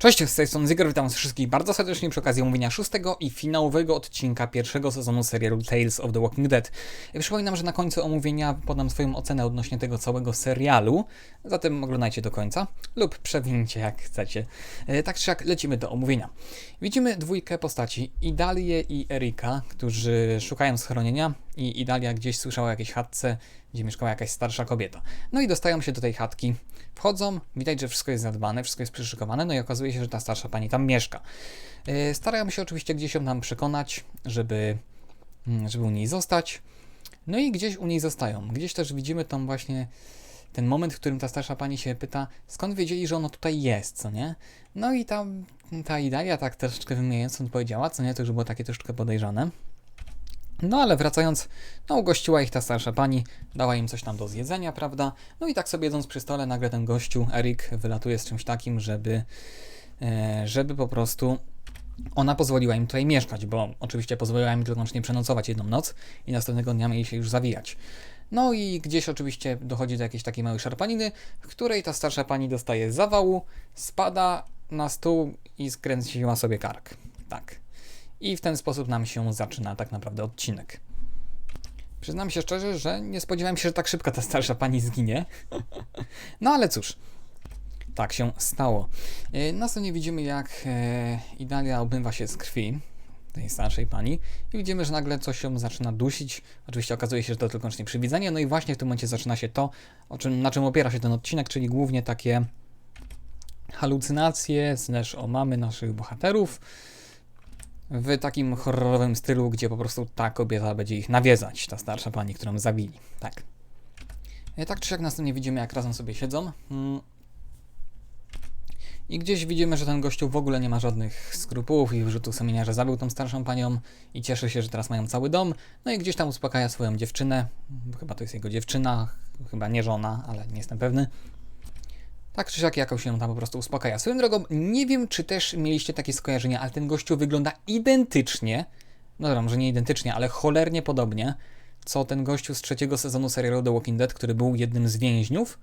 Cześć, z tej strony Zyger, witam wszystkich bardzo serdecznie przy okazji omówienia szóstego i finałowego odcinka pierwszego sezonu serialu Tales of the Walking Dead. Przypominam, że na końcu omówienia podam swoją ocenę odnośnie tego całego serialu, zatem oglądajcie do końca lub przewincie jak chcecie. E, Tak czy jak lecimy do omówienia. Widzimy dwójkę postaci, Idalię i Erika, którzy szukają schronienia i Idalia gdzieś słyszała o jakiejś chatce, gdzie mieszkała jakaś starsza kobieta. No i dostają się do tej chatki, wchodzą, widać, że wszystko jest zadbane, wszystko jest przyszykowane, no i okazuje się, że ta starsza pani tam mieszka. Yy, Starają się oczywiście gdzieś ją tam przekonać, żeby, mm, żeby u niej zostać. No i gdzieś u niej zostają. Gdzieś też widzimy tam właśnie ten moment, w którym ta starsza pani się pyta, skąd wiedzieli, że ona tutaj jest, co nie? No i tam ta Idalia tak troszeczkę wymijając odpowiedziała, co nie, to już było takie troszeczkę podejrzane. No ale wracając, no ugościła ich ta starsza pani, dała im coś tam do zjedzenia, prawda? No i tak sobie jedząc przy stole, nagle ten gościu, Erik, wylatuje z czymś takim, żeby, e, żeby po prostu ona pozwoliła im tutaj mieszkać, bo oczywiście pozwoliła im wyłącznie przenocować jedną noc i następnego dnia mieli się już zawijać. No i gdzieś oczywiście dochodzi do jakiejś takiej małej szarpaniny, w której ta starsza pani dostaje zawału, spada na stół i skręciła sobie kark. Tak. I w ten sposób nam się zaczyna tak naprawdę odcinek. Przyznam się szczerze, że nie spodziewałem się, że tak szybko ta starsza pani zginie. No ale cóż, tak się stało. Yy, Następnie widzimy, jak e, Idalia obmywa się z krwi tej starszej pani i widzimy, że nagle coś się zaczyna dusić. Oczywiście okazuje się, że to tylko wyłącznie przywidzenie. No i właśnie w tym momencie zaczyna się to, czym, na czym opiera się ten odcinek, czyli głównie takie halucynacje, slash omamy naszych bohaterów w takim horrorowym stylu, gdzie po prostu ta kobieta będzie ich nawiedzać, ta starsza pani, którą zabili. Tak. E, Tak czy jak następnie widzimy, jak razem sobie siedzą. Mm. I gdzieś widzimy, że ten gościu w ogóle nie ma żadnych skrupułów i wyrzutów sumienia, że zabił tą starszą panią i cieszy się, że teraz mają cały dom. No i gdzieś tam uspokaja swoją dziewczynę. Chyba to jest jego dziewczyna, chyba nie żona, ale nie jestem pewny. Tak czy siak jakoś się tam po prostu uspokaja. Swoją drogą, nie wiem, czy też mieliście takie skojarzenia, ale ten gościu wygląda identycznie, no dobra, może nie identycznie, ale cholernie podobnie, co ten gościu z trzeciego sezonu serialu The Walking Dead, który był jednym z więźniów,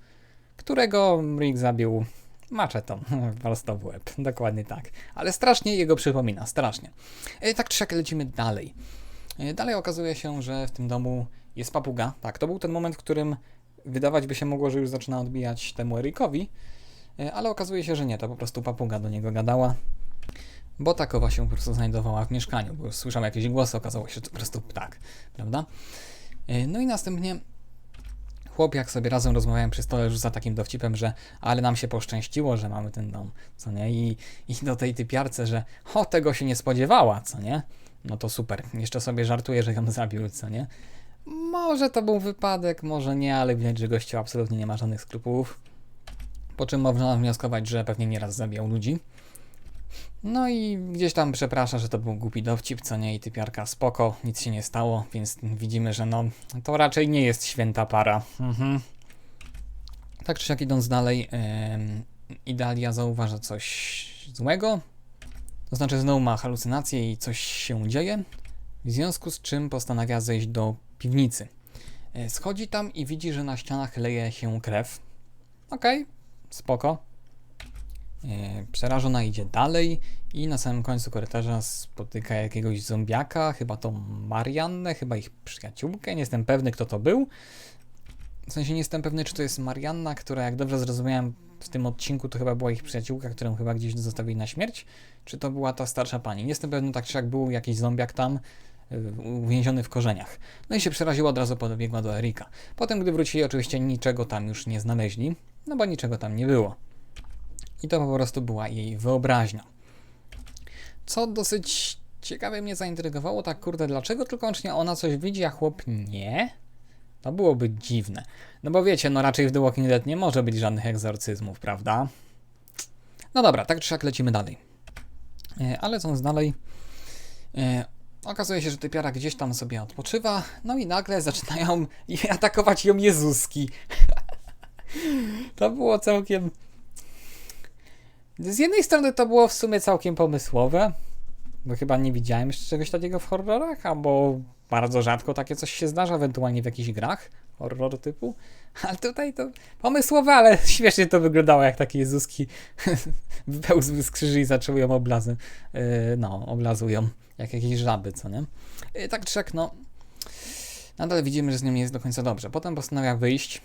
którego Rick zabił maczetą, prosto w łeb, dokładnie tak. Ale strasznie jego przypomina, strasznie. E, Tak czy siak lecimy dalej. E, Dalej okazuje się, że w tym domu jest papuga. Tak, to był ten moment, w którym wydawać by się mogło, że już zaczyna odbijać temu Erikowi, e, ale okazuje się, że nie, to po prostu papuga do niego gadała, bo takowa się po prostu znajdowała w mieszkaniu, bo słyszał jakieś głosy, okazało się, że to po prostu ptak, prawda? E, No i następnie chłop, jak sobie razem rozmawiałem przy stole, rzuca takim dowcipem, że ale nam się poszczęściło, że mamy ten dom, co nie? I, i do tej typiarce, że o, tego się nie spodziewała, co nie? No to super. Jeszcze sobie żartuje, że ją zabił, co nie? Może to był wypadek, może nie, ale widać, że gościu absolutnie nie ma żadnych skrupułów. Po czym można wnioskować, że pewnie nieraz zabijał ludzi. No i gdzieś tam przeprasza, że to był głupi dowcip, co nie, i typiarka spoko, nic się nie stało, więc widzimy, że no, to raczej nie jest święta para. Mhm. Tak czy siak idąc dalej, em, Idalia zauważa coś złego, to znaczy znowu ma halucynacje i coś się dzieje, w związku z czym postanawia zejść do piwnicy. E, Schodzi tam i widzi, że na ścianach leje się krew. Okej, spoko. E, Przerażona idzie dalej i na samym końcu korytarza spotyka jakiegoś zombiaka, chyba to Mariannę, chyba ich przyjaciółkę, nie jestem pewny kto to był. W sensie nie jestem pewny, czy to jest Marianna, która jak dobrze zrozumiałem w tym odcinku, to chyba była ich przyjaciółka, którą chyba gdzieś zostawili na śmierć, czy to była ta starsza pani. Nie jestem pewny, tak czy jak był jakiś zombiak tam, uwięziony w korzeniach. No i się przeraziła, od razu pobiegła do Erika. Potem, gdy wrócili, oczywiście niczego tam już nie znaleźli, no bo niczego tam nie było. I to po prostu była jej wyobraźnia. Co dosyć ciekawie mnie zaintrygowało, tak kurde, dlaczego tylko ona coś widzi, a chłop nie? To byłoby dziwne. No bo wiecie, no raczej w The Walking Dead nie może być żadnych egzorcyzmów, prawda? No dobra, tak czy siak lecimy dalej. E, ale lecąc dalej, e, okazuje się, że typiara gdzieś tam sobie odpoczywa, no i nagle zaczynają atakować ją Jezuski. to było całkiem... Z jednej strony to było w sumie całkiem pomysłowe, bo chyba nie widziałem jeszcze czegoś takiego w horrorach, albo bardzo rzadko takie coś się zdarza, ewentualnie w jakichś grach horror typu. Ale tutaj to pomysłowe, ale śmiesznie to wyglądało, jak takie Jezuski wypełzły z krzyży i zaczęły ją oblazy, yy, no, oblazują, jak jakieś żaby, co nie? Yy, tak czy jak, no, nadal widzimy, że z nią nie jest do końca dobrze. Potem postanawia wyjść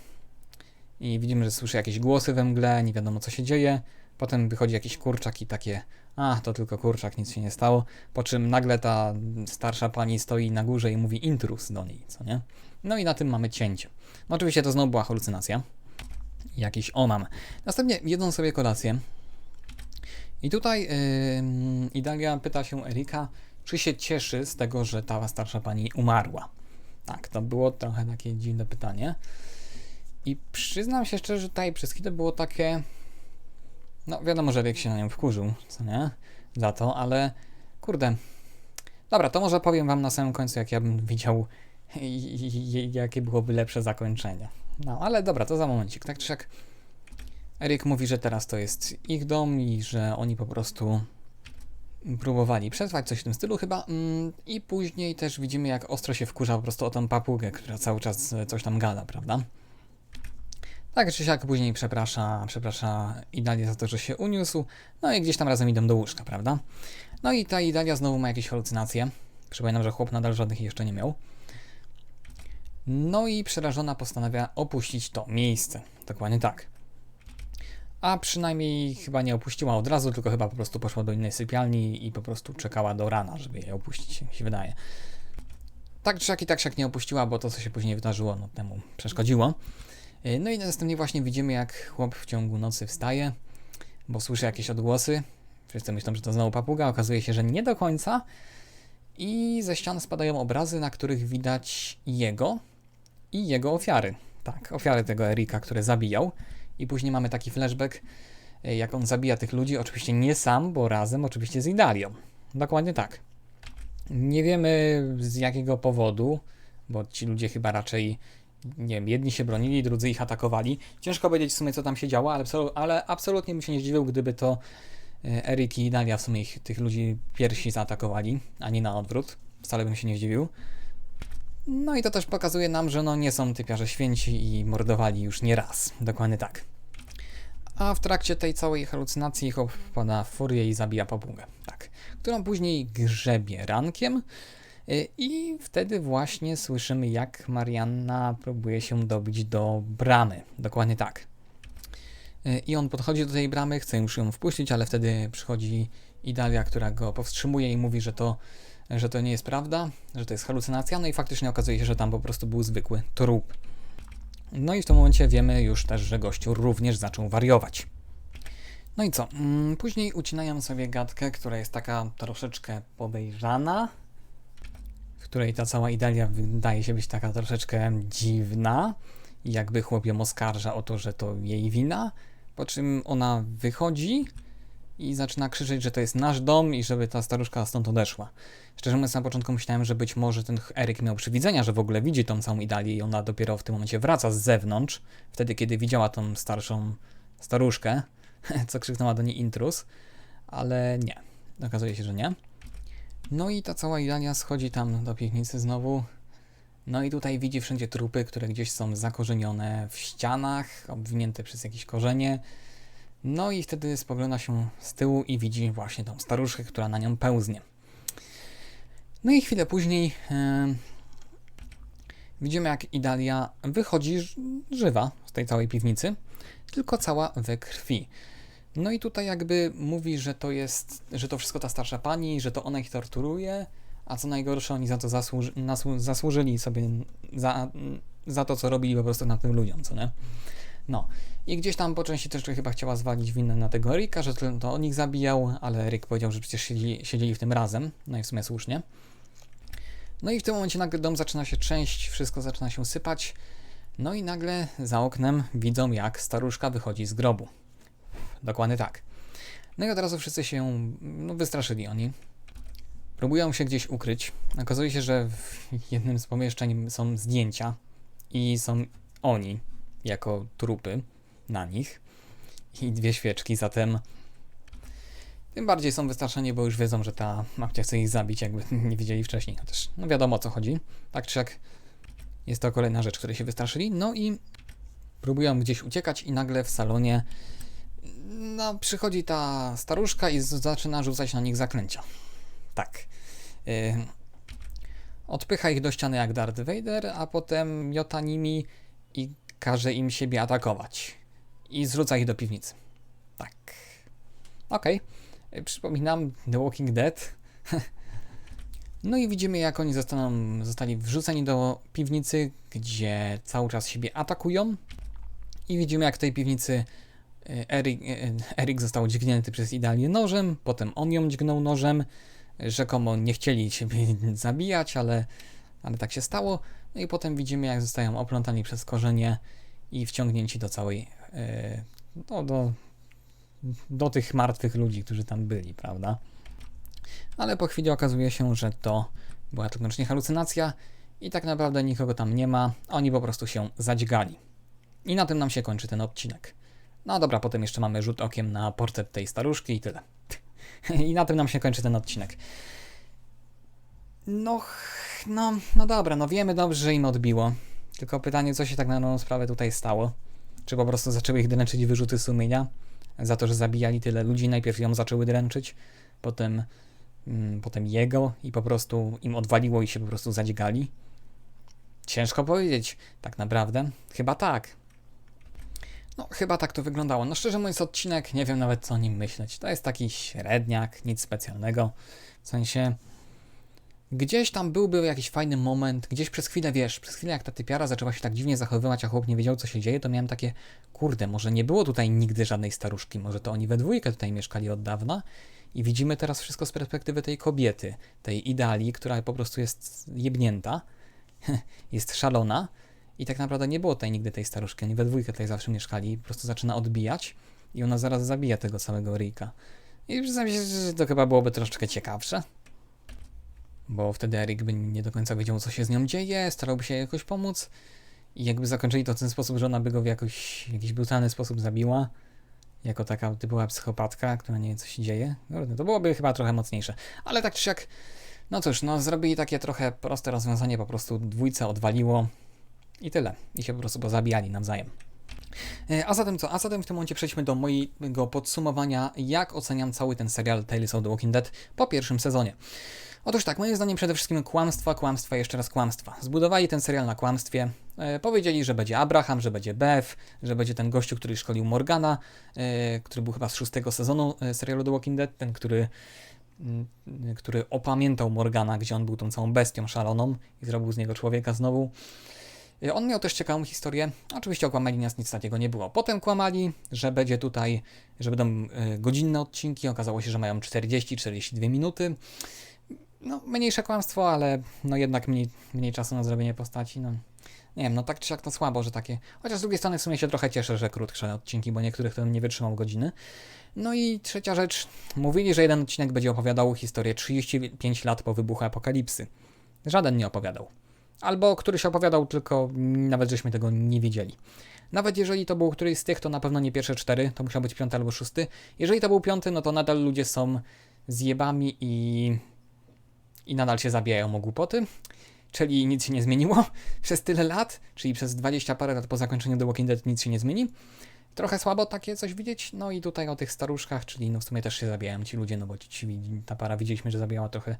i widzimy, że słyszy jakieś głosy we mgle, nie wiadomo co się dzieje. Potem wychodzi jakiś kurczak i takie, a to tylko kurczak, nic się nie stało. Po czym nagle ta starsza pani stoi na górze i mówi intrus do niej, co nie? No i na tym mamy cięcie. No oczywiście to znowu była halucynacja. Jakiś onam. Następnie jedzą sobie kolację. I tutaj yy, Idalia pyta się Erika, czy się cieszy z tego, że ta starsza pani umarła. Tak, to było trochę takie dziwne pytanie. I przyznam się szczerze, że tutaj przez chwilę było takie. No, wiadomo, że Rick się na nią wkurzył, co nie? Za to, ale kurde. Dobra, to może powiem wam na samym końcu, jak ja bym widział, jakie byłoby lepsze zakończenie. No, ale dobra, to za momencik. Tak czy jak Erik mówi, że teraz to jest ich dom i że oni po prostu próbowali przetrwać, coś w tym stylu chyba. Mm, I później też widzimy, jak ostro się wkurza po prostu o tą papugę, która cały czas coś tam gada, prawda? Tak czy później przeprasza, przeprasza Idalię za to, że się uniósł, no i gdzieś tam razem idą do łóżka, prawda? No i ta Idalia znowu ma jakieś halucynacje. Przypominam, że chłop nadal żadnych jeszcze nie miał. No i przerażona postanawia opuścić to miejsce. Dokładnie tak. A przynajmniej chyba nie opuściła od razu, tylko chyba po prostu poszła do innej sypialni i po prostu czekała do rana, żeby je opuścić, mi się wydaje. Tak czy siak i tak siak nie opuściła, bo to, co się później wydarzyło, no temu przeszkodziło. E, no i następnie właśnie widzimy, jak chłop w ciągu nocy wstaje, bo słyszy jakieś odgłosy. Wszyscy myślą, że to znowu papuga, okazuje się, że nie do końca. I ze ścian spadają obrazy, na których widać jego i jego ofiary. Tak, ofiary tego Erika, które zabijał. I później mamy taki flashback, e, jak on zabija tych ludzi. Oczywiście nie sam, bo razem, oczywiście z Idalią. Dokładnie tak. Nie wiemy z jakiego powodu, bo ci ludzie chyba raczej nie wiem, jedni się bronili, drudzy ich atakowali. Ciężko powiedzieć w sumie, co tam się działo, ale, ale absolutnie bym się nie zdziwił, gdyby to e, Erik i Dalia w sumie ich, tych ludzi pierwsi zaatakowali, a nie na odwrót. Wcale bym się nie zdziwił. No i to też pokazuje nam, że no nie są typiarze święci i mordowali już nie raz. Dokładnie tak. A w trakcie tej całej halucynacji chłop wpada w furię i zabija papugę. Tak. Którą później grzebie rankiem. Y, I wtedy właśnie słyszymy, jak Marianna próbuje się dobić do bramy. Dokładnie tak. Y, I on podchodzi do tej bramy, chce już ją wpuścić, ale wtedy przychodzi Idalia, która go powstrzymuje i mówi, że to, że to nie jest prawda, że to jest halucynacja. No i faktycznie okazuje się, że tam po prostu był zwykły trup. No i w tym momencie wiemy już też, że gościu również zaczął wariować. No i co? Mm, później ucinają sobie gadkę, która jest taka troszeczkę podejrzana, której ta cała Idalia wydaje się być taka troszeczkę dziwna. Jakby chłop ją oskarża o to, że to jej wina. Po czym ona wychodzi i zaczyna krzyczeć, że to jest nasz dom i żeby ta staruszka stąd odeszła. Szczerze mówiąc, na początku myślałem, że być może ten Eryk miał przywidzenia, że w ogóle widzi tą całą Idalię i ona dopiero w tym momencie wraca z zewnątrz, wtedy kiedy widziała tą starszą staruszkę, co krzyknęła do niej intrus, ale nie. Okazuje się, że nie. No i ta cała Ilania schodzi tam do piwnicy znowu. No i tutaj widzi wszędzie trupy, które gdzieś są zakorzenione w ścianach, obwinięte przez jakieś korzenie. No i wtedy spogląda się z tyłu i widzi właśnie tą staruszkę, która na nią pełznie. No i chwilę później widzimy, jak Idalia wychodzi żywa z tej całej piwnicy, tylko cała we krwi. No i tutaj jakby mówi, że to jest, że to wszystko ta starsza pani, że to ona ich torturuje, a co najgorsze, oni za to zasłuży, zasłużyli sobie za, za to, co robili po prostu na tym ludziom, co nie? No. I gdzieś tam po części też chyba chciała zwalić winę na tego Erika, że to, on ich zabijał, ale Erik powiedział, że przecież siedzieli, siedzieli w tym razem, no i w sumie słusznie. No i w tym momencie nagle dom zaczyna się trzęść, wszystko zaczyna się sypać, no i nagle za oknem widzą, jak staruszka wychodzi z grobu. Dokładnie tak. No i od razu wszyscy się no, wystraszyli oni. Próbują się gdzieś ukryć. Okazuje się, że w jednym z pomieszczeń są zdjęcia i są oni jako trupy na nich i dwie świeczki, zatem tym bardziej są wystraszeni, bo już wiedzą, że ta babcia chce ich zabić, jakby nie widzieli wcześniej. Chociaż no wiadomo o co chodzi. Tak czy jak Jest to kolejna rzecz, której się wystraszyli. No i próbują gdzieś uciekać i nagle w salonie no, przychodzi ta staruszka i zaczyna rzucać na nich zaklęcia. Tak. Y, odpycha ich do ściany jak Darth Vader, a potem miota nimi i każe im siebie atakować. I zrzuca ich do piwnicy. Tak. Okej. Y, Przypominam The Walking Dead. No i widzimy, jak oni zostaną, zostali wrzuceni do piwnicy, gdzie cały czas siebie atakują. I widzimy, jak w tej piwnicy y, Erik, y, Erik został dźgnięty przez idealnie nożem, potem on ją dźgnął nożem. Rzekomo nie chcieli siebie zabijać, ale, ale tak się stało. No i potem widzimy, jak zostają oplątani przez korzenie i wciągnięci do całej. y, No, do, do tych martwych ludzi, którzy tam byli, prawda? Ale po chwili okazuje się, że to była tylko halucynacja i tak naprawdę nikogo tam nie ma. Oni po prostu się zadźgali. I na tym nam się kończy ten odcinek. No dobra, potem jeszcze mamy rzut okiem na portret tej staruszki i tyle. I na tym nam się kończy ten odcinek. No, no, no dobra, no wiemy dobrze, że im odbiło. Tylko pytanie, co się tak na dobrą sprawę tutaj stało? Czy po prostu zaczęły ich dręczyć wyrzuty sumienia? Za to, że zabijali tyle ludzi, najpierw ją zaczęły dręczyć, potem, mm, potem jego i po prostu im odwaliło i się po prostu zadźgali? Ciężko powiedzieć, tak naprawdę. Chyba tak. No, chyba tak to wyglądało. No, szczerze mówiąc, odcinek, nie wiem nawet co o nim myśleć. To jest taki średniak, nic specjalnego. W sensie, gdzieś tam byłby jakiś fajny moment, gdzieś przez chwilę, wiesz, przez chwilę jak ta typiara zaczęła się tak dziwnie zachowywać, a chłop nie wiedział, co się dzieje, to miałem takie, kurde, może nie było tutaj nigdy żadnej staruszki, może to oni we dwójkę tutaj mieszkali od dawna i widzimy teraz wszystko z perspektywy tej kobiety, tej ideali, która po prostu jest jebnięta, jest szalona, i tak naprawdę nie było tutaj nigdy tej staruszki. Oni we dwójkę tutaj zawsze mieszkali po prostu zaczyna odbijać i ona zaraz zabija tego samego Rika. I przyznam się, że to chyba byłoby troszeczkę ciekawsze. Bo wtedy Erik by nie do końca wiedział, co się z nią dzieje, starałby się jakoś pomóc. I jakby zakończyli to w ten sposób, że ona by go w jakoś, jakiś brutalny sposób zabiła. Jako taka typowa psychopatka, która nie wie, co się dzieje. Kurde, To byłoby chyba trochę mocniejsze. Ale tak czy siak, no cóż, no zrobili takie trochę proste rozwiązanie, po prostu dwójce odwaliło, i tyle. I się po prostu pozabijali nawzajem. E, A zatem co? A zatem w tym momencie przejdźmy do mojego podsumowania, jak oceniam cały ten serial Tales of the Walking Dead po pierwszym sezonie. Otóż tak, moim zdaniem przede wszystkim kłamstwa, kłamstwa, jeszcze raz kłamstwa. Zbudowali ten serial na kłamstwie. E, powiedzieli, że będzie Abraham, że będzie Beth, że będzie ten gościu, który szkolił Morgana, e, który był chyba z szóstego sezonu e, serialu The Walking Dead, ten, który mm, który opamiętał Morgana, gdzie on był tą całą bestią szaloną i zrobił z niego człowieka znowu. Y, On miał też ciekawą historię. Oczywiście okłamali nas, nic takiego nie było. Potem kłamali, że będzie tutaj, że będą y, godzinne odcinki. Okazało się, że mają 40-42 minuty. No, mniejsze kłamstwo, ale no jednak mniej, mniej czasu na zrobienie postaci. No, nie wiem, no tak czy siak to słabo, że takie. Chociaż z drugiej strony w sumie się trochę cieszę, że krótsze odcinki, bo niektórych to nie wytrzymał godziny. No i trzecia rzecz. Mówili, że jeden odcinek będzie opowiadał historię 35 lat po wybuchu apokalipsy. Żaden nie opowiadał albo któryś opowiadał, tylko nawet żeśmy tego nie wiedzieli. Nawet jeżeli to był któryś z tych, to na pewno nie pierwsze cztery, to musiał być piąty albo szósty. Jeżeli to był piąty, no to nadal ludzie są zjebami i, i nadal się zabijają o głupoty. Czyli nic się nie zmieniło przez tyle lat, czyli przez 20 parę lat po zakończeniu The Walking Dead nic się nie zmieni. Trochę słabo takie coś widzieć. No i tutaj o tych staruszkach, czyli no w sumie też się zabijają ci ludzie, no bo ci, ci, ta para widzieliśmy, że zabijała trochę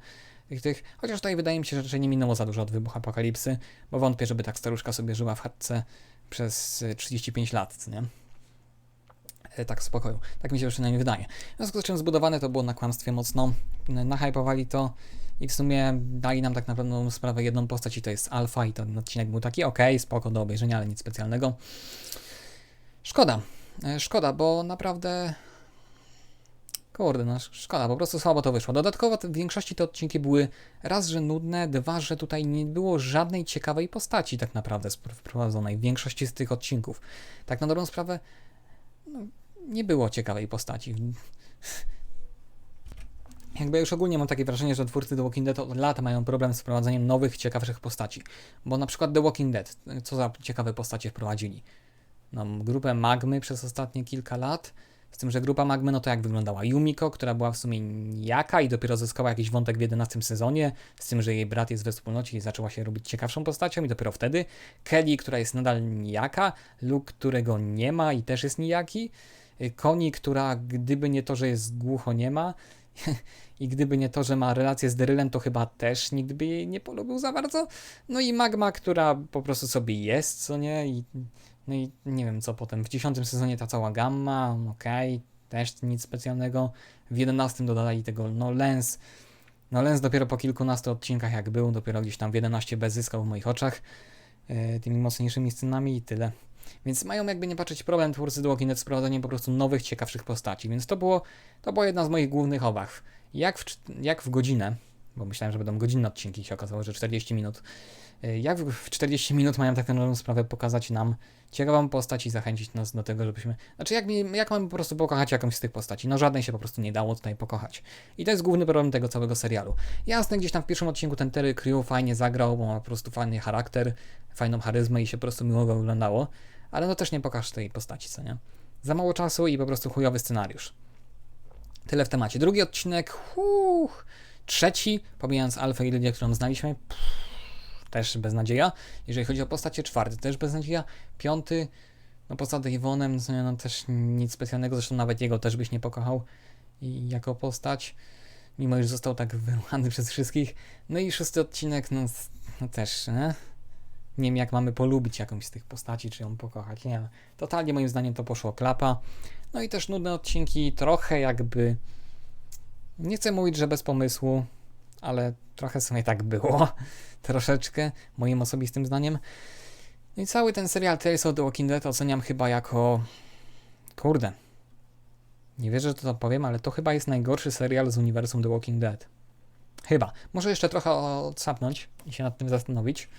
tych, tych. Chociaż tutaj wydaje mi się, że raczej nie minęło za dużo od wybuchu apokalipsy, bo wątpię, żeby tak staruszka sobie żyła w chatce przez y, 35 lat, co nie? E, Tak w spokoju. Tak mi się przynajmniej wydaje. W związku z czym zbudowane to było na kłamstwie mocno. Nahypowali to i w sumie dali nam tak naprawdę sprawę jedną postać i to jest Alfa i ten odcinek był taki ok, spoko do obejrzenia, ale nic specjalnego. Szkoda. E, Szkoda, bo naprawdę Kurde, no szkoda, po prostu słabo to wyszło. Dodatkowo w większości te odcinki były raz, że nudne, dwa, że tutaj nie było żadnej ciekawej postaci tak naprawdę wprowadzonej w większości z tych odcinków. Tak na dobrą sprawę, no, nie było ciekawej postaci. Jakby już ogólnie mam takie wrażenie, że twórcy The Walking Dead od lat mają problem z wprowadzeniem nowych, ciekawszych postaci. Bo na przykład The Walking Dead, co za ciekawe postacie wprowadzili? No, grupę Magmy przez ostatnie kilka lat, Z tym, że grupa Magmy, no to jak wyglądała Yumiko, która była w sumie nijaka i dopiero zyskała jakiś wątek w 11 sezonie, z tym, że jej brat jest we wspólnocie i zaczęła się robić ciekawszą postacią i dopiero wtedy. Kelly, która jest nadal nijaka, Luke, którego nie ma i też jest nijaki. Koni, która gdyby nie to, że jest głucho nie ma i gdyby nie to, że ma relację z Derylem, to chyba też nikt by jej nie polubił za bardzo. No i Magma, która po prostu sobie jest, co nie? I, no i nie wiem co potem. W dziesiątym sezonie ta cała gamma, okej, też nic specjalnego. W jedenastym dodali tego, no Lens. No Lens dopiero po kilkunastu odcinkach jak był, dopiero gdzieś tam w 11 bez zyskał w moich oczach tymi mocniejszymi scenami i tyle. Więc mają jakby nie patrzeć problem twórcy The Walking Dead z prowadzeniem po prostu nowych, ciekawszych postaci. Więc to było, to była jedna z moich głównych obaw. Jak w, jak w godzinę, bo myślałem, że będą godzinne odcinki, się okazało, że 40 minut. Y, Jak w w 40 minut mają tak naprawdę sprawę pokazać nam ciekawą postać i zachęcić nas do tego, żebyśmy... Znaczy, jak, jak mamy po prostu pokochać jakąś z tych postaci? No żadnej się po prostu nie dało tutaj pokochać. I to jest główny problem tego całego serialu. Jasne, gdzieś tam w pierwszym odcinku ten Terry Crew fajnie zagrał, bo ma po prostu fajny charakter, fajną charyzmę i się po prostu miło go oglądało, ale no też nie pokaż tej postaci, co nie? Za mało czasu i po prostu chujowy scenariusz. Tyle w temacie. Drugi odcinek, huch, trzeci, pomijając Alfę i Lydię, którą znaliśmy, pff, też beznadzieja. Jeżeli chodzi o postacie, czwarty też beznadzieja. Piąty, no poza Dave'onem, no, no też nic specjalnego, zresztą nawet jego też byś nie pokochał i jako postać, mimo iż został tak wyruchany przez wszystkich. No i szósty odcinek, no, no też, nie? Nie wiem, jak mamy polubić jakąś z tych postaci, czy ją pokochać. Nie, totalnie moim zdaniem to poszło klapa. No i też nudne odcinki, trochę jakby. Nie chcę mówić, że bez pomysłu, ale trochę sobie tak było. Troszeczkę, moim osobistym zdaniem. No i cały ten serial Tales of the Walking Dead oceniam chyba jako. Kurde. Nie wierzę, że to powiem, ale to chyba jest najgorszy serial z uniwersum The Walking Dead. Chyba. Może jeszcze trochę odsapnąć i się nad tym zastanowić.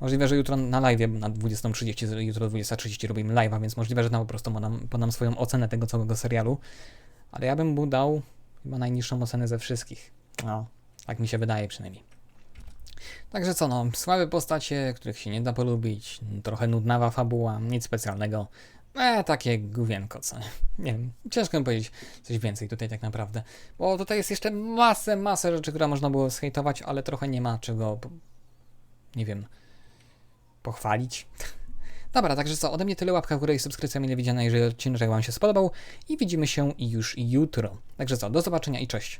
Możliwe, że jutro na live na 20.30, jutro 20.30 robimy live'a, więc możliwe, że tam po prostu podam, podam swoją ocenę tego całego serialu. Ale ja bym mu dał chyba najniższą ocenę ze wszystkich. No, tak mi się wydaje przynajmniej. Także co, no, słabe postacie, których się nie da polubić, trochę nudnawa fabuła, nic specjalnego. E, takie główienko, co nie? Wiem, ciężko mi powiedzieć coś więcej tutaj tak naprawdę. Bo tutaj jest jeszcze masę, masę rzeczy, które można było zhejtować, ale trochę nie ma czego, nie wiem, pochwalić. Dobra, także co, ode mnie tyle łapka w górę i subskrypcja mile widziana, jeżeli odcinek Wam się spodobał i widzimy się już jutro. Także co, do zobaczenia i cześć.